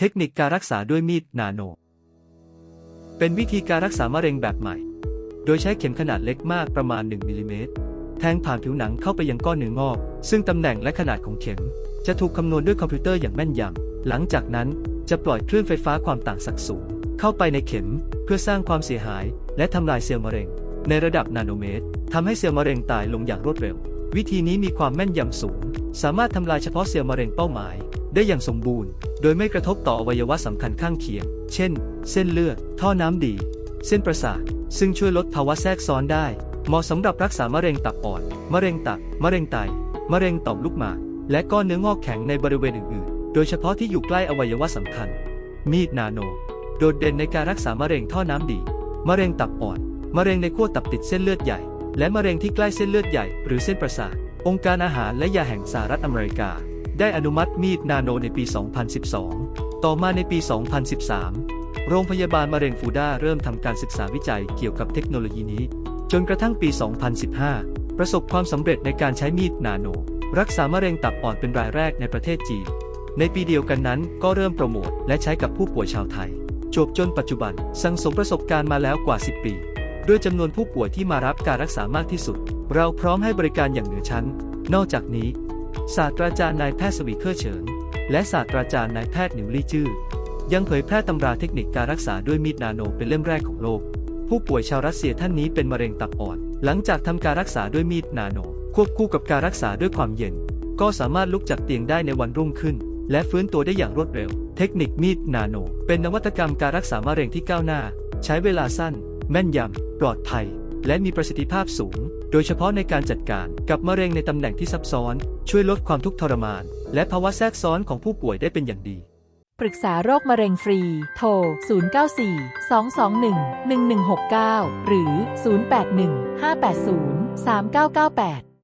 เทคนิคการรักษาด้วยมีดนาโน เป็นวิธีการรักษามะเร็งแบบใหม่ โดยใช้เข็มขนาดเล็กมากประมาณ 1 มิลลิเมตร แทงผ่านผิวหนังเข้าไปยังก้อนเนื้องอก ซึ่งตำแหน่งและขนาดของเข็ม จะถูกคำนวณด้วยคอมพิวเตอร์อย่างแม่นยำ หลังจากนั้นจะปล่อยคลื่นไฟฟ้าความต่างศักย์สูง เข้าไปในเข็มเพื่อสร้างความเสียหาย และทำลายเซลล์มะเร็ง ในระดับนาโนเมตรทำให้เซลล์มะเร็งตายลงอย่างรวดเร็ว วิธีนี้มีความแม่นยำสูง สามารถทำลายเฉพาะเซลล์มะเร็งเป้าหมาย ได้อย่างสมบูรณ์ โดยไม่กระทบต่ออวัยวะสำคัญข้างเคียง เช่น เส้นเลือด ท่อน้ำดี เส้นประสาท ซึ่งช่วยลดภาวะแทรกซ้อนได้ เหมาะสำหรับรักษามะเร็งตับอ่อน มะเร็งตับ มะเร็งไต มะเร็งต่อมลูกหมาก และก้อนเนื้องอกแข็งในบริเวณอื่นๆ โดยเฉพาะที่อยู่ใกล้อวัยวะสำคัญ มีดนาโน โดดเด่นในการรักษามะเร็งท่อน้ำดี มะเร็งตับอ่อน มะเร็งในขั้วตับติดเส้นเลือดใหญ่ และมะเร็งที่ใกล้เส้นเลือดใหญ่ หรือเส้นประสาท องค์การอาหารและยาแห่งสหรัฐอเมริกา ได้อนุมัติมีดนาโนในปี 2012 ต่อมาในปี 2013 โรงพยาบาลมะเร็งฟูด้าเริ่มทำการศึกษาวิจัยเกี่ยวกับเทคโนโลยีนี้ จนกระทั่งปี 2015 ประสบความสำเร็จในการใช้มีดนาโน รักษามะเร็งตับอ่อนเป็นรายแรกในประเทศจีน ในปีเดียวกันนั้นก็เริ่มโปรโมทและใช้กับผู้ป่วยชาวไทย จบจนปัจจุบันสังสมประสบการณ์มาแล้วกว่า 10 ปีด้วยจำนวนผู้ป่วยที่มารับการรักษามากที่สุด เราพร้อมให้บริการอย่างเหนือชั้น นอกจากนี้ ศาสตราจารย์นายแพทย์สวีเคอร์เฉิงและศาสตราจารย์นายแพทย์หนิวลี่จื้อยังเผยแพร่ตำราเทคนิคการรักษาด้วยมีดนาโนเป็นเล่มแรกของโลก ผู้ป่วยชาวรัสเซียท่านนี้เป็นมะเร็งตับอ่อน หลังจากทำการรักษาด้วยมีดนาโน ควบคู่กับการรักษาด้วยความเย็น ก็สามารถลุกจากเตียงได้ในวันรุ่งขึ้น และฟื้นตัวได้อย่างรวดเร็ว เทคนิคมีดนาโน เป็นนวัตกรรมการรักษามะเร็งที่ก้าวหน้า ใช้เวลาสั้น แม่นยำปลอดภัย และมีประสิทธิภาพสูง โดยเฉพาะในการจัดการกับมะเร็งในตำแหน่งที่ซับซ้อน ช่วยลดความทุกข์ทรมาน และภาวะแทรกซ้อนของผู้ป่วยได้เป็นอย่างดี ปรึกษาโรคมะเร็งฟรี โทร 094 221 1169 หรือ 081 580 3998